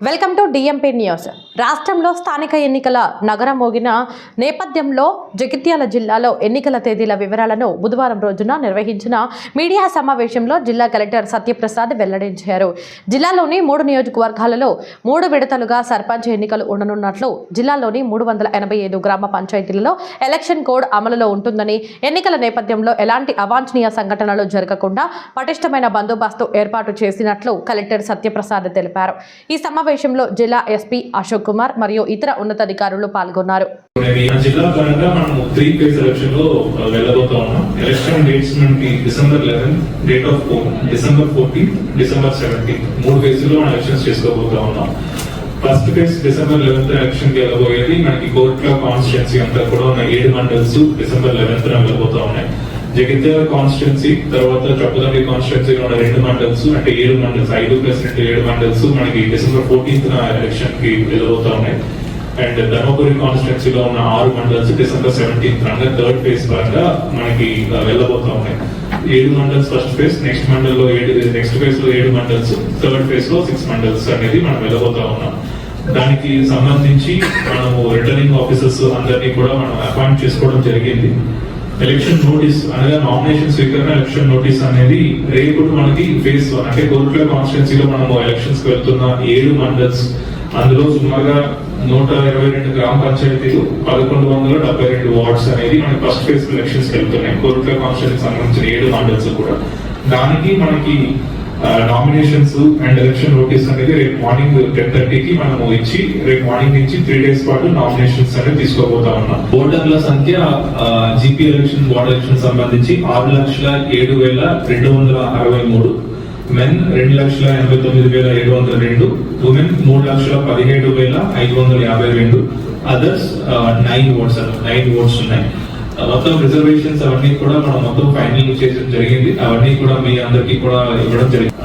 Welcome to DMP news. రాష్ట్రంలో స్థానిక ఎన్నికల నగరం మోగిన నేపథ్యంలో జగిత్యాల జిల్లాలో ఎన్నికల తేదీల వివరాలను బుధవారం రోజున నిర్వహించిన మీడియా సమావేశంలో జిల్లా కలెక్టర్ సత్యప్రసాద్ వెల్లడించారు. జిల్లాలోని మూడు నియోజకవర్గాలలో మూడు విడతలుగా సర్పంచ్ ఎన్నికలు ఉండనున్నట్లు జిల్లాలోని మూడు వందల ఎనభై ఐదు గ్రామ పంచాయతీలలో ఎలక్షన్ కోడ్ అమలులో ఉంటుందని ఎన్నికల నేపథ్యంలో ఎలాంటి అవాంఛనీయ సంఘటనలు జరగకుండా పటిష్టమైన బందోబస్తు ఏర్పాటు చేసినట్లు కలెక్టర్ సత్యప్రసాద్ తెలిపారు. ఈ సమావేశంలో జిల్లా ఎస్పీ అశోక్ కుమార్ మరియు ఇతర ఉన్నతాధికారులు పాల్గొన్నారు. జిల్లా పరంగా మనము త్రీ ఫేజ్ ఎలక్షన్లో వెళ్ళబోతా ఉన్నాం. ఎలక్షన్ డేట్స్ మనకి December eleven date of December fourteen December seventeen మూడు ఫేజ్లో మనం ఎలక్షన్స్ చేసుకోబోతా ఉన్నాం. ఫస్ట్ ఫేజ్ డిసెంబర్ లెవెన్త్ ఎలక్షన్కి వెళ్ళబోయేది మనకి కోర్టుల కాన్స్టిట్యున్సీ అంతా కూడా ఉన్న ఏడు మండల్స్ డిసెంబర్ లెవెన్త్ వెళ్ళబోతా ఉన్నాయి. జగిత్యాల కాన్స్టిట్యున్సీ తర్వాత చొప్పదండి కాన్స్టిట్యున్సీ ఉన్న రెండు మండల్స్ అంటే ఏడు మండల్స్ ఐదు ప్లస్ రెండు ఏడు మండల్స్ మనకి డిసెంబర్ ఫోర్టీన్త్ ఎలక్షన్కి వెళ్ళబోతా ఉన్నాయి. అండ్ ధర్మపురి కాన్స్టిట్యున్సీలో ఉన్న ఆరు మండల్స్ డిసెంబర్ సెవెంటీన్త్ అనగా థర్డ్ ఫేజ్ పరంగా మనకి వెళ్ళబోతా ఉన్నాయి. ఏడు మండల్స్ ఫస్ట్ ఫేజ్ నెక్స్ట్ మండల్లో ఏడు నెక్స్ట్ ఫేజ్లో ఏడు మండల్స్ థర్డ్ ఫేజ్లో సిక్స్ మండల్స్ అనేది మనం వెళ్ళబోతా ఉన్నాం. దానికి సంబంధించి మనము రిటర్నింగ్ ఆఫీసర్స్ అందరినీ కూడా మనం అపాయింట్ చేసుకోవడం జరిగింది. ఎలక్షన్ నోటీస్ అనగా నామినేషన్ స్వీకరణ ఎలక్షన్ నోటీస్ అనేది రేపు మనకి ఫేజ్ వన్ అంటే కోరుట్ల కాన్స్టిట్యున్సీలో మనము ఎలక్షన్స్కి వెళ్తున్న ఏడు మండల్స్ అందులో సుమారుగా నూట ఇరవై రెండు గ్రామ పంచాయతీలు పదకొండు వందల డెబ్బై రెండు వార్డ్స్ అనేది మనకి ఫస్ట్ ఫేజ్ ఎలక్షన్స్ వెళ్తున్నాయి. కోరుట్ల కాన్స్టిట్యున్సీ సంబంధించిన ఏడు మండల్స్ కూడా. దానికి మనకి నామినేషన్స్ అండ్ ఎలక్షన్ నోటీస్ అనేది రేపు మార్నింగ్ టెన్ థర్టీకి మనము ఇచ్చి రేపు మార్నింగ్ నుంచి త్రీ డేస్ పాటు నామినేషన్స్ అనేది తీసుకోబోతా ఉన్నాం. ఓటర్ల సంఖ్య జీపీ ఎలక్షన్ వార్డ్ ఎలక్షన్ సంబంధించి ఆరు లక్షల ఏడు వేల రెండు వందల అరవై మూడు మెన్ రెండు లక్షల ఎనభై తొమ్మిది వేల ఏడు వందల రెండు ఉమెన్ మూడు లక్షల పదిహేడు వేల ఐదు వందల యాభై రెండు others nine votes nine votes ఉన్నాయి. మొత్తం రిజర్వేషన్స్ అవన్నీ కూడా మనం మొత్తం ఫైనల్ చేయడం జరిగింది. అవన్నీ కూడా మీ అందరికీ కూడా ఇవ్వడం జరిగింది.